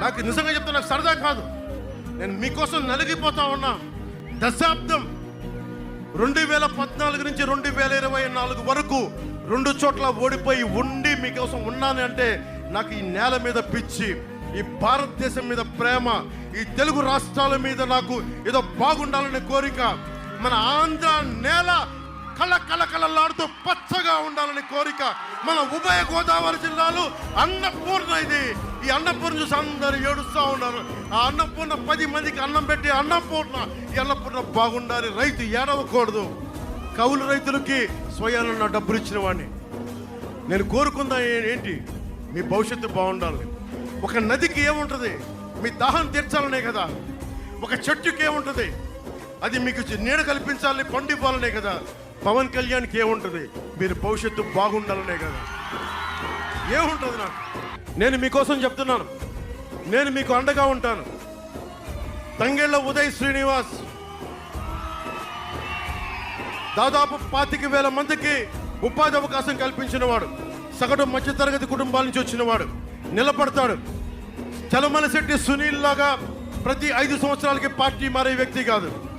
నాకు నిజంగా చెప్తా నాకు సరదా కాదు. నేను మీకోసం నలిగిపోతా ఉన్నా. దశాబ్దం రెండు వేల పద్నాలుగు నుంచి రెండు వేల ఇరవై నాలుగు వరకు రెండు చోట్ల ఓడిపోయి ఉండి మీకోసం ఉన్నాను అంటే నాకు ఈ నేల మీద పిచ్చి ఈ భారతదేశం మీద ప్రేమ ఈ తెలుగు రాష్ట్రాల మీద నాకు ఏదో బాగుండాలనే కోరిక మన ఆంధ్ర నేల కళ కళ కళలాడుతూ పచ్చగా ఉండాలని కోరిక మన ఉభయ గోదావరి జిల్లాలు అన్నపూర్ణ ఇది. ఈ అన్నపూర్ణ చూసి అందరు ఏడుస్తూ ఉన్నారు. ఆ అన్నపూర్ణ పది మందికి అన్నం పెట్టి అన్నపూర్ణ ఈ అన్నపూర్ణ బాగుండాలి. రైతు ఏడవకూడదు. కౌలు రైతులకి స్వయాన డబ్బులు ఇచ్చిన వాడిని. నేను కోరుకుందా ఏంటి? మీ భవిష్యత్తు బాగుండాలి. ఒక నదికి ఏముంటుంది? మీ దాహం తీర్చాలనే కదా. ఒక చెట్టుకి ఏముంటుంది? అది మీకు నీడ కల్పించాలి పండు ఇవ్వాలనే కదా. పవన్ కళ్యాణ్కి ఏముంటుంది? మీరు భవిష్యత్తు బాగుండాలనే కదా. ఏముంటుంది నాకు? నేను మీకోసం చెప్తున్నాను. నేను మీకు అండగా ఉంటాను. తంగేళ్ళ ఉదయ్ శ్రీనివాస్. దాదాపు పాతిక వేల మందికి ఉపాధి అవకాశం కల్పించిన వాడు సగటు మధ్యతరగతి కుటుంబాల నుంచి వచ్చినవాడు నిలబడతాడు. చలమల శెట్టి సునీల్ లాగా ప్రతి ఐదు సంవత్సరాలకి పార్టీ మారే వ్యక్తి కాదు.